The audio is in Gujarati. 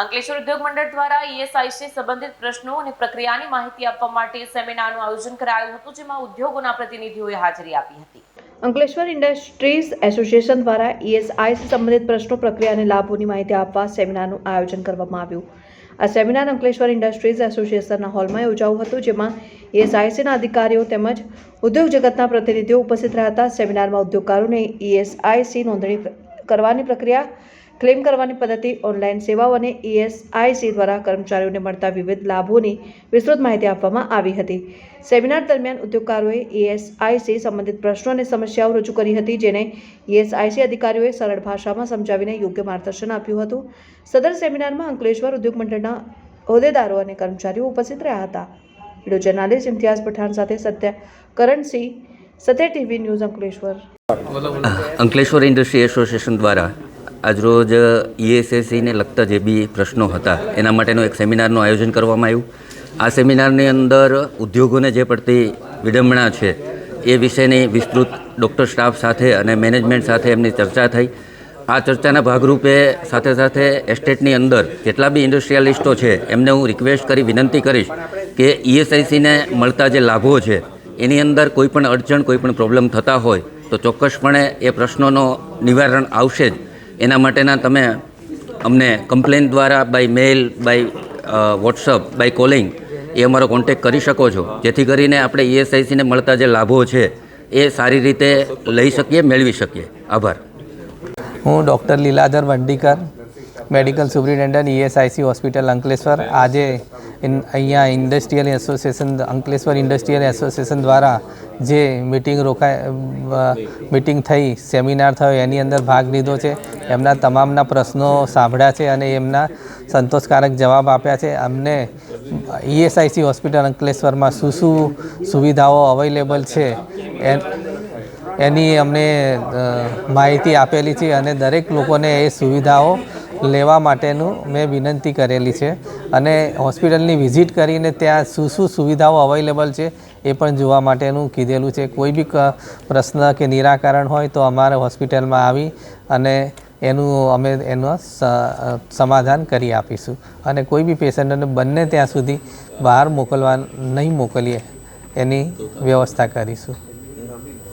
અંકલેશ્વર ઉદ્યોગ મંડળ દ્વારા ઈએસઆઈસી સંબંધિત પ્રશ્નો અને પ્રક્રિયાની માહિતી આપવા માટે સેમિનારનું આયોજન કરાયું હતું, જેમાં ઉદ્યોગોના પ્રતિનિધિઓએ હાજરી આપી હતી. અંકલેશ્વર ઇન્ડસ્ટ્રીઝ એસોસિએશન દ્વારા ઈએસઆઈસી સંબંધિત પ્રશ્નો, પ્રક્રિયા અને લાભોની માહિતી આપવા સેમિનારનું આયોજન કરવામાં આવ્યું. આ સેમિનાર અંકલેશ્વર ઇન્ડસ્ટ્રીઝ એસોસિએશનના હોલમાં યોજાયું હતું, જેમાં ઈએસઆઈસીના અધિકારીઓ તેમજ ઉદ્યોગ જગતના પ્રતિનિધિઓ ઉપસ્થિત રહ્યા હતા. સેમિનારમાં ઉદ્યોગકારોને ઈએસઆઈસી નોંધણી કરવાની પ્રક્રિયા ક્લેમ કરવાની પદ્ધતિ ઓનલાઈન સેવાઓ અને ઈએસઆઈસી દ્વારા કર્મચારીઓને મળતા વિવિધ લાભોની વિસ્તૃત માહિતી આપવામાં આવી હતી. સેમિનાર દરમિયાન ઉદ્યોગકારોએ ઈએસઆઈસી સંબંધિત પ્રશ્નો અને સમસ્યાઓ રજૂ કરી હતી, જેને ઈએસઆઈસી અધિકારીઓએ સરળ ભાષામાં સમજાવીને યોગ્ય માર્ગદર્શન આપ્યું હતું. સદર સેમિનારમાં અંકલેશ્વર ઉદ્યોગ મંડળના હોદ્દેદારો અને કર્મચારીઓ ઉપસ્થિત રહ્યા હતા. વીડિયો જર્નાલિસ્ટ ઇમ્તિયાઝ પઠાણ સાથે Satya Karansinh Satya TV news Ankleshwar. Ankleshwar industry association દ્વારા આજરોજ ઈએસએસસીને લગતા જે બી પ્રશ્નો હતા, એના માટેનું એક સેમિનારનું આયોજન કરવામાં આવ્યું. આ સેમિનારની અંદર ઉદ્યોગોને જે પડતી વિડંબણા છે, એ વિશેની વિસ્તૃત ડૉક્ટર સ્ટાફ સાથે અને મેનેજમેન્ટ સાથે એમની ચર્ચા થઈ. આ ચર્ચાના ભાગરૂપે સાથે સાથે એસ્ટેટની અંદર જેટલા બી ઇન્ડસ્ટ્રીયાલિસ્ટો છે, એમને હું રિક્વેસ્ટ કરી વિનંતી કરીશ કે ઈએસઆઈસીને મળતા જે લાભો છે, એની અંદર કોઈ પણ અડચણ, કોઈ પણ પ્રોબ્લેમ થતા હોય, તો ચોક્કસપણે એ પ્રશ્નોનો નિવારણ આવશે જ. એના માટેના તમે અમને કમ્પ્લેન દ્વારા by mail by WhatsApp, by calling એ અમારો કોન્ટેક કરી શકો છો. જેથી કરીને આપણે ઈએસઆઈસીને મળતા જે લાભો છે એ સારી રીતે લઈ શકીએ, મેળવી શકીએ. આભાર. હું doctor Liladhar Vandikar, medical superintendent, ESIC hospital Ankleshwar. આજે અહીંયા industrial association, Ankleshwar industrial association દ્વારા જે મિટિંગ રોકાય મિટિંગ થઈ, સેમિનાર થયો, એની અંદર ભાગ લીધો છે. એમના તમામના પ્રશ્નો સાંભળ્યા છે અને એમના સંતોષકારક જવાબ આપ્યા છે. અમને ઈએસઆઈસી હોસ્પિટલ અંકલેશ્વરમાં શું શું સુવિધાઓ અવેલેબલ છે એની અમને માહિતી આપેલી છે અને દરેક લોકોને એ સુવિધાઓ લેવા માટેનું મેં વિનંતી કરેલી છે. અને હોસ્પિટલની વિઝિટ કરીને ત્યાં શું શું સુવિધાઓ અવેલેબલ છે એ પણ જોવા માટેનું કીધેલું છે. કોઈ બી પ્રશ્ન કે નિરાકરણ હોય તો અમારે હોસ્પિટલમાં આવી અને એનું અમે એનું સમાધાન કરી આપીશું. અને કોઈ બી પેશન્ટને બંને ત્યાં સુધી બહાર મોકલવા નહીં મોકલીએ એની વ્યવસ્થા કરીશું.